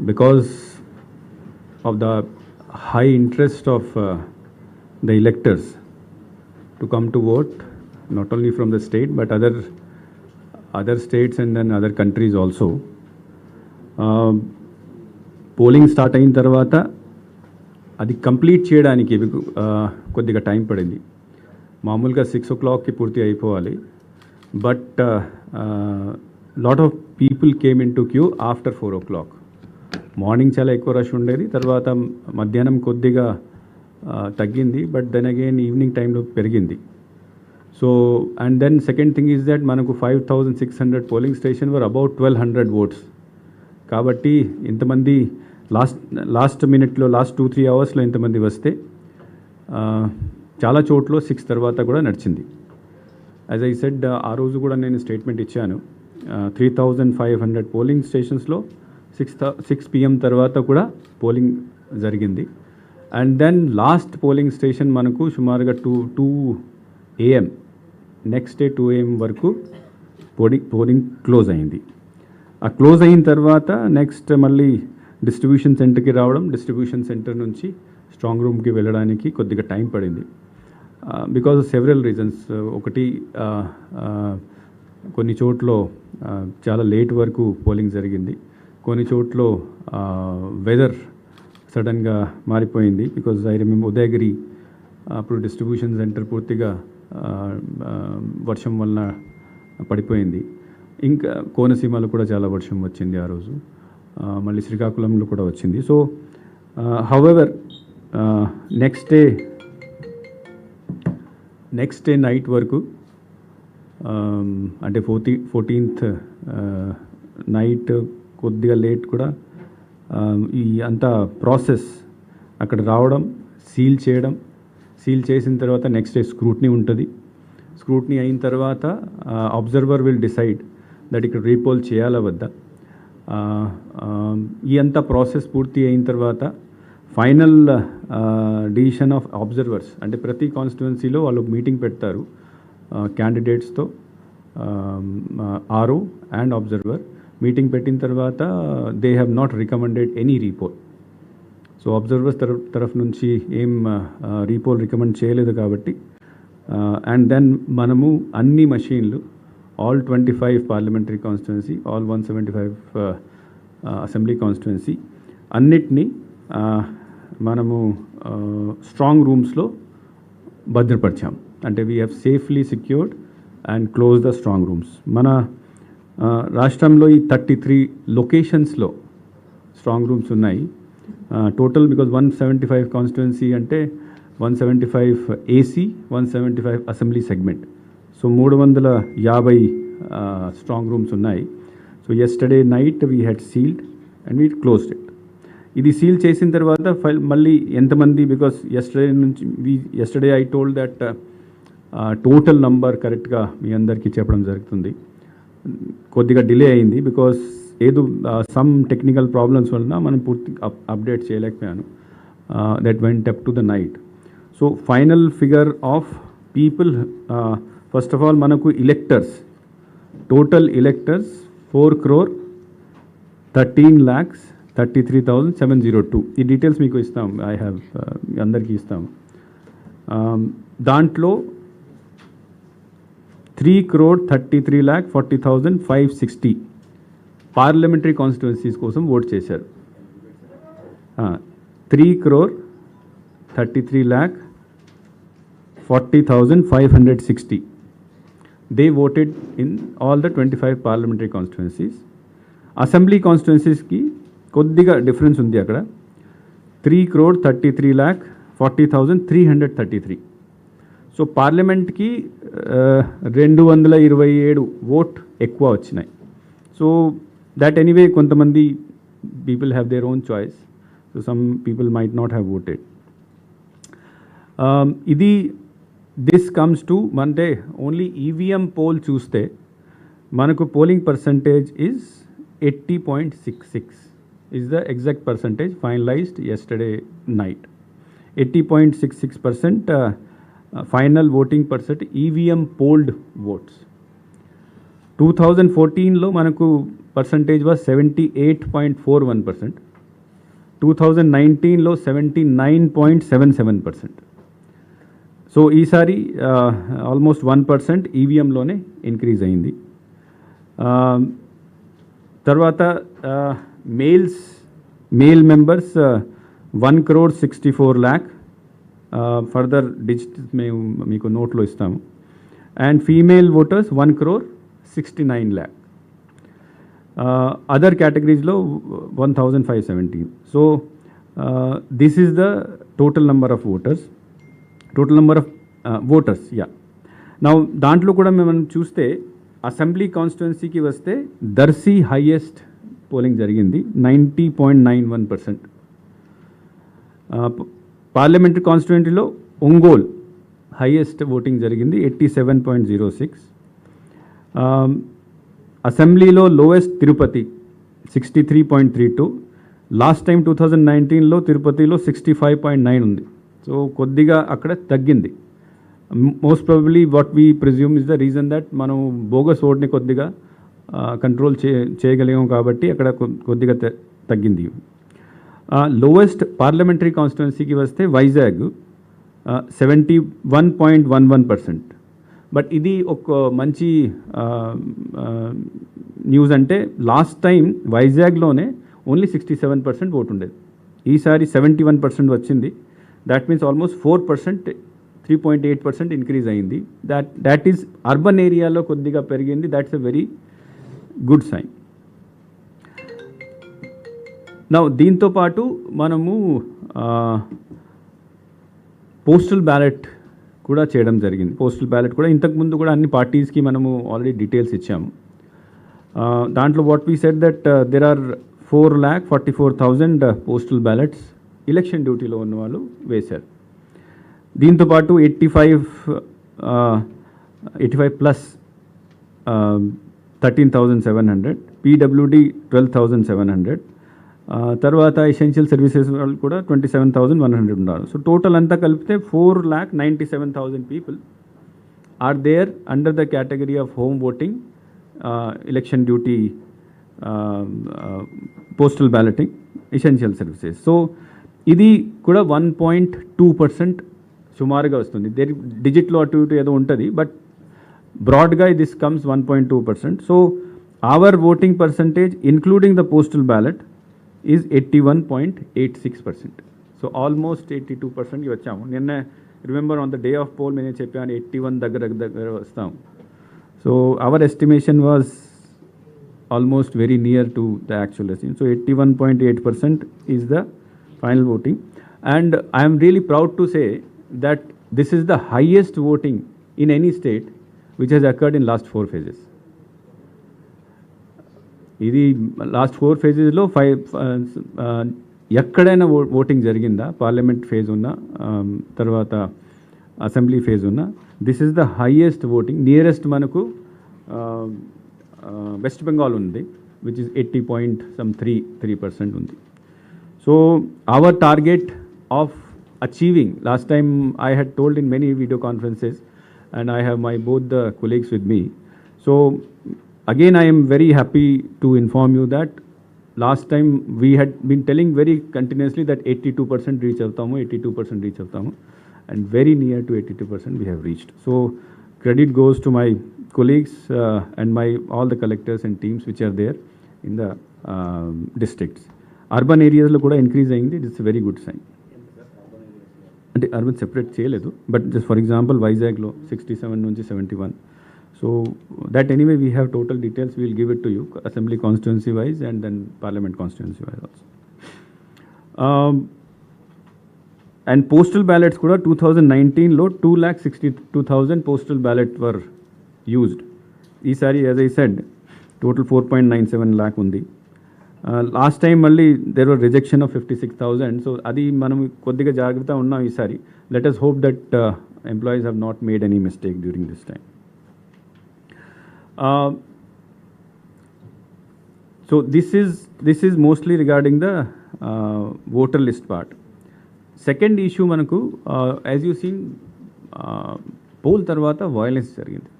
because of the high interest of uh, the electors to come to vote, not only from the state but other other states and then other countries also. Polling start అయిన తర్వాత అది complete చేయడానికి ఆ, కొద్దిగా time పడింది మామూలుగా six ఓ క్లాక్కి పూర్తి అయిపోవాలి but lot of people came in to queue after four o'clock morning చాలా ఎక్కువ రష్ ఉండేది. తర్వాత మధ్యాహ్నం కొద్దిగా తగ్గింది. బట్ దెన్ అగైన్ ఈవినింగ్ టైంలో పెరిగింది. So and then second thing is that మనకు five thousand six hundred polling station were about twelve hundred votes కాబట్టి ఇంతమంది లాస్ట్ లాస్ట్ మినిట్లో లాస్ట్ టూ త్రీ అవర్స్లో ఇంతమంది వస్తే చాలా చోట్ల సిక్స్ తర్వాత కూడా నడిచింది. యాజ్ ఐ సెడ్ ఆ రోజు కూడా నేను స్టేట్మెంట్ ఇచ్చాను. Three thousand five hundred polling స్టేషన్స్లో six six PM తర్వాత కూడా పోలింగ్ జరిగింది. And then last polling station మనకు సుమారుగా two two AM next day two AM వరకు పోలింగ్ పోలింగ్ క్లోజ్ అయింది. ఆ క్లోజ్ అయిన తర్వాత నెక్స్ట్ మళ్ళీ డిస్ట్రిబ్యూషన్ సెంటర్కి రావడం డిస్ట్రిబ్యూషన్ సెంటర్ నుంచి స్ట్రాంగ్ రూమ్కి వెళ్ళడానికి కొద్దిగా టైం పడింది. బికాజ్ ఆఫ్ సెవరల్ రీజన్స్ ఒకటి కొన్ని చోట్ల చాలా లేట్ వరకు పోలింగ్ జరిగింది. కొన్ని చోట్ల వెదర్ సడన్గా మారిపోయింది. బికాజ్ ఐ రిమెంబర్ ఉదయగిరి అప్పుడు డిస్ట్రిబ్యూషన్ సెంటర్ పూర్తిగా వర్షం వలన పడిపోయింది. ఇంకా కోనసీమలో కూడా చాలా వర్షం వచ్చింది ఆ రోజు. మళ్ళీ శ్రీకాకుళంలో కూడా వచ్చింది. So however next day next day night వరకు అంటే ఫోర్టీ ఫోర్టీన్త్ నైట్ కొద్దిగా లేట్ కూడా ఈ అంతా ప్రాసెస్ అక్కడ రావడం సీల్ చేయడం సీల్ చేసిన తర్వాత నెక్స్ట్ డే స్క్రూట్నీ ఉంటుంది. స్క్రూట్నీ అయిన తర్వాత అబ్జర్వర్ విల్ డిసైడ్ దట్ ఇక్కడ రీపోల్ చేయాలా వద్దా. ఈ అంతా ప్రాసెస్ పూర్తి అయిన తర్వాత ఫైనల్ డిసిషన్ ఆఫ్ అబ్జర్వర్స్ అంటే ప్రతి కాన్స్టిట్యువెన్సీలో వాళ్ళు మీటింగ్ పెడతారు క్యాండిడేట్స్తో ఆర్ఓ అండ్ అబ్జర్వర్. మీటింగ్ పెట్టిన తర్వాత they have not recommended any repoll so observers తరఫు తరఫు నుంచి ఏం రీపోల్ రికమెండ్ చేయలేదు కాబట్టి అండ్ దెన్ మనము అన్ని మషీన్లు all twenty five parliamentary constituency all one seventy five assembly constituency అన్నిటినీ మనము స్ట్రాంగ్ రూమ్స్లో భద్రపరిచాం అంటే we have safely secured and close the strong rooms మన రాష్ట్రంలో ఈ థర్టీ త్రీ లొకేషన్స్లో స్ట్రాంగ్ రూమ్స్ ఉన్నాయి. Total because one seventy five constituency అంటే one seventy five AC one seventy five assembly segment. So మూడు వందల యాభై స్ట్రాంగ్ రూమ్స్ ఉన్నాయి. So yesterday night we had sealed and we closed it ఇది seal చేసిన తర్వాత file మళ్ళీ ఎంతమంది బికాస్ ఎస్టర్డే నుంచి we yesterday I told that total number కరెక్ట్గా మీ అందరికీ చెప్పడం జరుగుతుంది. కొద్దిగా డిలే అయింది బికాస్ ఏదో సమ్ టెక్నికల్ ప్రాబ్లమ్స్ వలన మనం పూర్తి అప్డేట్ చేయలేకపోయాను. That went up to the night so final figure of people first of all మనకు electors total electors four crore thirteen lakhs thirty three thousand seven zero two ఈ details మీకు ఇస్తాం I have అందరికీ ఇస్తాం. దాంట్లో three crore thirty three lakh forty thousand five sixty parliamentary constituencies కోసం vote చేశారు. Three crore thirty three lakh forty thousand five hundred sixty they voted in all the twenty five parliamentary constituencies assembly కాన్స్టిట్యున్సీస్కి కొద్దిగా difference ఉంది అక్కడ. Three crore thirty three lakh forty thousand three hundred thirty three so పార్లమెంట్కి రెండు వందల ఇరవై ఏడు vote ఎక్కువ వచ్చినాయి. సో దట్ ఎనీవే కొంతమంది people have their own choice so some people might not have voted ఇది దిస్ కమ్స్ టు అంటే ఓన్లీ ఈవీఎం పోల్ చూస్తే మనకు polling percentage is eighty point six six is the exact percentage finalized yesterday night eighty point six six percent final voting percent EVM polled votes two thousand ఫోర్టీన్లో మనకు percentage was seventy eight point four one percent two thousand నైన్టీన్లో seventy nine point seven seven percent so ఈసారి almost one percent ఈవీఎంలోనే increase అయింది ఆ, తర్వాత males male members one crore sixty four lakh further digit మేము మీకు నోట్లో ఇస్తాము. And female voters one crore sixty nine lakh other కేటగిరీస్లో one thousand five seventeen so this is the total number of voters total number of voters yeah నా దాంట్లో కూడా మేము చూస్తే assembly కాన్స్టిట్యున్సీకి వస్తే దర్సీ హైయెస్ట్ పోలింగ్ జరిగింది ninety point nine one percent parliamentary కాన్స్టిట్యున్సీలో Ongole highest voting జరిగింది eighty seven point zero six. అసెంబ్లీలో lowest Tirupati sixty three point three two. Last time two thousand నైన్టీన్లో తిరుపతిలో సిక్స్టీ ఫైవ్ పాయింట్ నైన్ ఉంది. So కొద్దిగా అక్కడ తగ్గింది. Most probably what we presume is the reason that మనం bogus ఓట్ని కొద్దిగా కంట్రోల్ చే చేయగలిగాం కాబట్టి అక్కడ కొద్దిగా తగ్గింది. లోవెస్ట్ పార్లమెంటరీ కాన్స్టిట్యున్సీకి వస్తే Vizag seventy one point one one percent but ఇది ఒక మంచి న్యూస్ అంటే last time వైజాగ్లోనే only sixty seven percent vote ఉండేది. ఈసారి సెవెంటీ వన్ పర్సెంట్ వచ్చింది. That means almost four percent three point eight percent increase అయింది. దాట్ దాట్ ఈస్ అర్బన్ ఏరియాలో కొద్దిగా పెరిగింది. That's a very good sign నా దీంతో పాటు మనము పోస్టల్ బ్యాలెట్ కూడా చేయడం జరిగింది. పోస్టల్ బ్యాలెట్ కూడా ఇంతకుముందు కూడా అన్ని పార్టీస్కి మనము ఆల్రెడీ డీటెయిల్స్ ఇచ్చాము. దాంట్లో what we set that there are four lakh forty four thousand postal ballots election డ్యూటీలో ఉన్న వాళ్ళు వేశారు. దీంతో పాటు eighty five eighty five plus thirteen thousand seven hundred PWD twelve thousand seven hundred తర్వాత ఎసెన్షియల్ సర్వీసెస్ వాళ్ళు కూడా twenty seven thousand one hundred ఉన్నారు. సో టోటల్ అంతా కలిపితే four lakh ninety seven thousand people are there under the category of home voting election duty postal balloting essential services so ఇది కూడా one point two percent సుమారుగా వస్తుంది. There డిజిట్లో అటు ఇటు ఏదో ఉంటుంది బట్ బ్రాడ్గా this comes one point two percent so our voting percentage including the postal ballot is eighty one point eight six percent so almost eighty two పర్సెంట్కి వచ్చాము నిన్న remember on the day of poll నేను చెప్పాను eighty one దగ్గర దగ్గర వస్తాం so our estimation was almost very near to the actual estimate. So 81.8% is the final voting. And I am really proud to say that this is the highest voting in any state which has occurred in last four phases. ఇది last four ఫేజెస్లో five ఎక్కడైనా ఓ voting జరిగిందా? Parliament phase ఉన్న తర్వాత assembly phase ఉన్న. This is the highest voting nearest మనకు వెస్ట్ బెంగాల్ ఉంది which is eighty point some three three percent ఉంది. So our target of achieving last time I had told in many video conferences and I have my both the colleagues with me so again i am very happy to inform you that last time we had been telling very continuously that 82% reach avtamu 82% reach avtamu and very near to 82% we have reached so credit goes to my colleagues uh, and my all the collectors and teams which are there in the um, districts urban areas లో కూడా increase అయింది it's very good sign అంటే urban separate చేయలేదు but just for example వైజాగ్లో sixty seven నుంచి seventy one so that anyway we have total details we'll give it to you assembly constituency wise and then parliament constituency wise also and postal ballots కూడా two thousand నైన్టీన్లో two lakh sixty two thousand postal ballot were used ఈసారి as I said total four point nine seven lakh ఉంది last time మళ్ళీ there were rejection of fifty six thousand so అది మనం కొద్దిగా జాగ్రత్త ఉన్నాం ఈసారి let us hope that employees have not made any mistake during this time Uh, so this is this is mostly regarding the uh, voter list part. Second issue మనకు as you seen poll తర్వాత violence జరిగింది.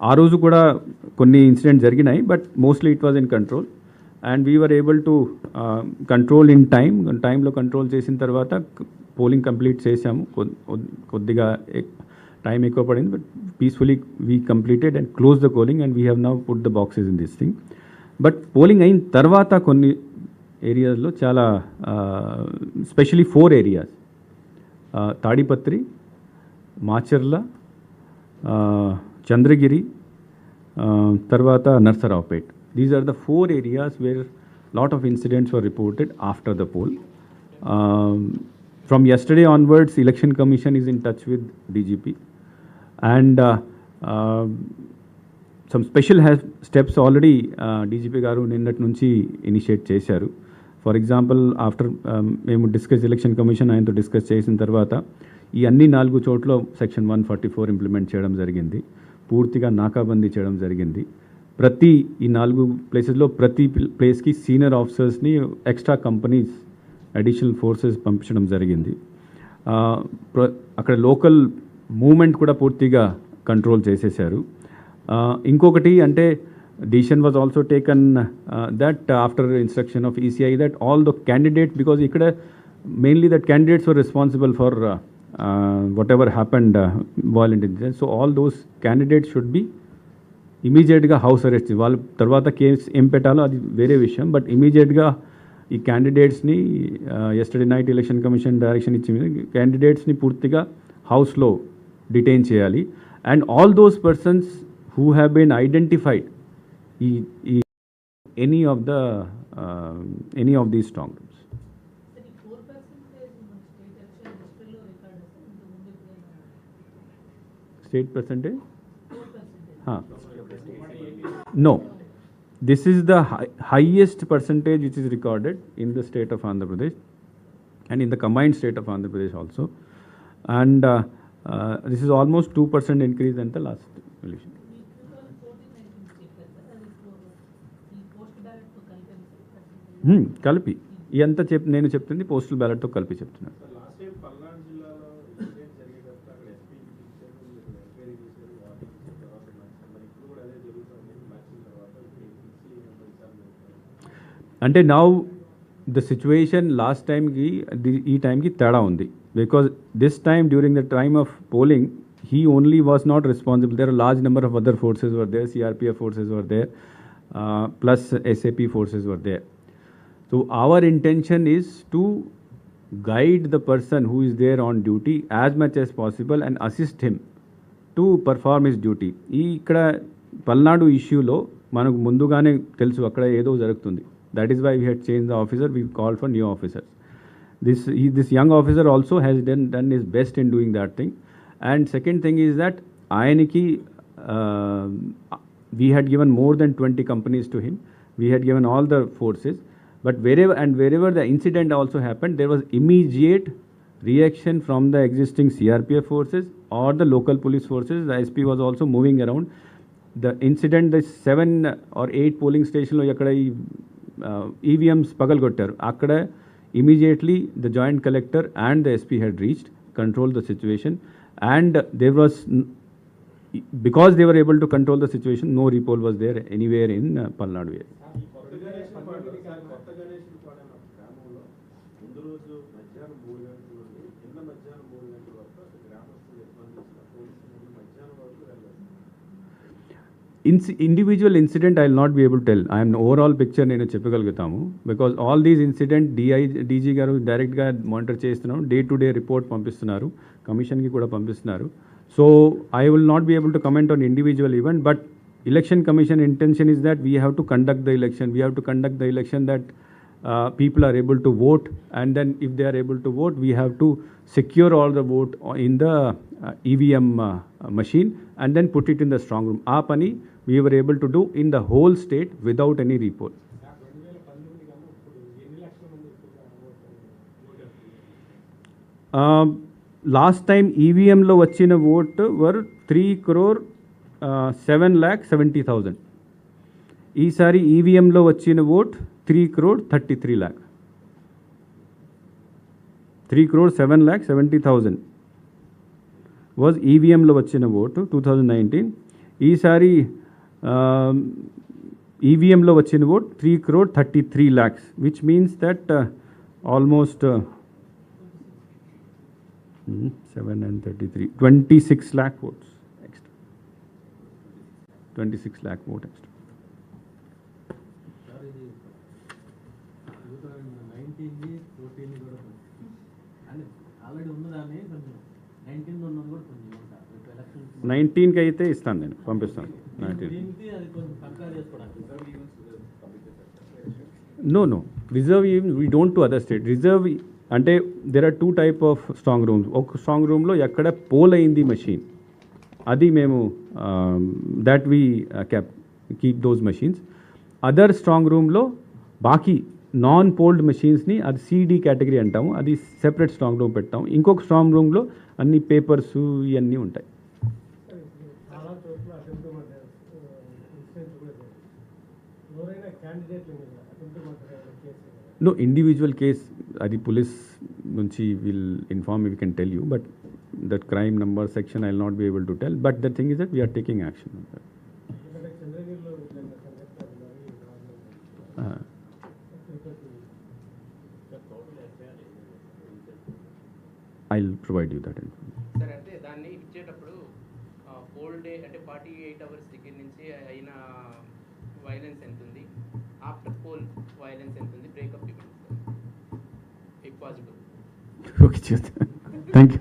ఆ రోజు కూడా కొన్ని incident జరిగినాయి but mostly it was in control and we are able to control in time టైంలో control చేసిన తర్వాత పోలింగ్ కంప్లీట్ చేసాము కొద్దిగా టైం ఎక్కువ పడింది but peacefully we completed and close the polling and we have now put the boxes in this thing but polling అయిన తర్వాత కొన్ని ఏరియాస్లో చాలా specially four areas Tadipatri Macherla Chandragiri తర్వాత Narasaraopet. These are the four areas where lot of incidents were reported after the poll from yesterday onwards election commission is in touch with dgp and some special have steps already DGP గారు నిన్నటి నుంచి initiate చేశారు. For example after మేము discuss election commission ఆయనతో discuss చేసిన తర్వాత ఈ అన్ని నాలుగు చోట్ల section one forty four implement చేయడం జరిగింది. పూర్తిగా నాకాబందీ చేయడం జరిగింది. ప్రతి ఈ నాలుగు ప్లేసెస్లో ప్రతి ప్లేస్కి సీనియర్ ఆఫీసర్స్ని ఎక్స్ట్రా కంపెనీస్ అడిషనల్ ఫోర్సెస్ పంపించడం జరిగింది. అక్కడ లోకల్ మూమెంట్ కూడా పూర్తిగా కంట్రోల్ చేసేశారు. ఇంకొకటి అంటే decision was also taken that after instruction of ECI that all the candidate because ఇక్కడ mainly that candidates were responsible for whatever happened violent incident so all those candidates should be ఇమీడియట్గా house arrest వాళ్ళ తర్వాత case ఏం పెట్టాలో అది వేరే విషయం. But ఇమీడియట్గా ఈ క్యాండిడేట్స్ని yesterday night election commission direction ఇచ్చింది క్యాండిడేట్స్ని పూర్తిగా హౌస్లో డిటైన్ చేయాలి and all those persons who have been identified ఈ ఈ any of the any of these strong rooms sir ఈ ఫోర్ పర్సెంటేజ్ మన స్టేట్ ఎలక్షన్ హిస్టరీలో రికార్డ్ సార్ ఇంత ముందు ఎప్పుడైనా state percentage four percentage Huh. No. This is the hi- highest percentage which is recorded in the state of Andhra Pradesh and in the combined state of Andhra Pradesh also. And uh, this is almost 2% increase than the last election. మీ టూ బ్యాలెట్తో కలిపాను sir percentage Hmm, కలిపి ఇదంతా చెప్ నేను చెప్తుంది postal బ్యాలెట్తో కలిపి చెప్తున్నాను లాస్ట్ అంటే నౌ ద సిచ్యువేషన్ లాస్ట్ టైంకి ఈ టైంకి తేడా ఉంది. Because this time during the time of polling he only was not responsible. There large number of other forces were there CRPF forces were there plus SAP forces were there. So our intention is to guide the person who is there on duty as much as possible and assist him to perform his duty ఈ ఇక్కడ పల్నాడు ఇష్యూలో మనకు ముందుగానే తెలుసు అక్కడ ఏదో జరుగుతుంది. That is why we had changed the officer. We called for new officers. This he, this young officer also has done done his best in doing that thing. And second thing is that Ayaniki, uh, we had given more than 20 companies to him. We had given all the forces. But wherever and wherever the incident also happened, there was immediate reaction from the existing CRPF forces or the local police forces. The SP was also moving around. The incident, the seven or eight polling station, EVMs పగలగొట్టారు అక్కడ immediately the joint collector and the SP head reached control the situation and there was because they were able to control the situation no repol was there anywhere in uh, palnadu area ఇన్సి individual incident I will not be able tell I'm overall picture నేను చెప్పగలుగుతాము. Because all these incident DI DG గారు డైరెక్ట్గా monitor చేస్తున్నాం day to day report పంపిస్తున్నారు. కమిషన్కి కూడా పంపిస్తున్నారు. So I will not be able to comment on individual event but election commission intention is that we have to conduct the election we have to conduct the election that people are able to vote. And then if they are able to vote we have to secure all the vote in the uh, evm uh, machine and then put it in the strong room ఆ పని we were able to do in the whole state without any report last time ఈవీఎంలో వచ్చిన vote were three crore seven lakh seventy thousand ఈసారి ఈవీఎంలో వచ్చిన vote three crore thirty three lakh Three crore seven lakh seventy thousand was ఈవీఎంలో వచ్చిన vote two thousand nineteen ఈసారి ఈవీఎంలో వచ్చిన vote three crore thirty three lakhs which means that almost seven and thirty three twenty six lakh votes extra twenty six lakh vote extra sir ఇది two thousand నైన్టీన్ది ఫోర్టీన్ది కూడా కొంచెం అంటే already ఉన్నదాన్ని కొంచెం నైన్టీన్ ఉన్నది కూడా కొంచెం ఉంటా రేపు ఎలక్షన్ నైన్టీన్కి అయితే ఇస్తాను నేను పంపిస్తాను. Nineteen no no reserve we don't to other state reserve అంటే there are two type of strong rooms ఒక స్ట్రాంగ్ రూమ్లో ఎక్కడ పోల్ అయింది మెషిన్ అది మేము that we cap keep those machines other strong రూమ్లో బాకీ నాన్ పోల్డ్ మెషిన్స్ని అది సిడి కేటగిరీ అంటాము. అది సెపరేట్ స్ట్రాంగ్ రూమ్ పెట్టాము ఇంకొక స్ట్రాంగ్ రూమ్లో అన్ని పేపర్స్ ఇవన్నీ ఉంటాయి. చాలా చోట్ల అటెంప్ట్ మర్డర్ ఇన్సిడెంట్ కూడా జరిగింది ఎవరైనా క్యాండిడేట్ల మీద attempt murder case no individual case అది పోలీస్ నుంచి will inform we can tell you but that crime number section I will not be able to tell but the thing is that we are taking action ఎందుకంటే I will provide you that సరే అంటే దాన్ని ఇచ్చేటప్పుడు poll day అంటే forty eight hours దగ్గర నుంచి అయిన violence ఎంత ఉంది ఆఫ్టర్ పోల్ వైలెన్స్ ఎంత ఉంది బ్రేకప్ ఇవ్వండి sir if possible okay thank you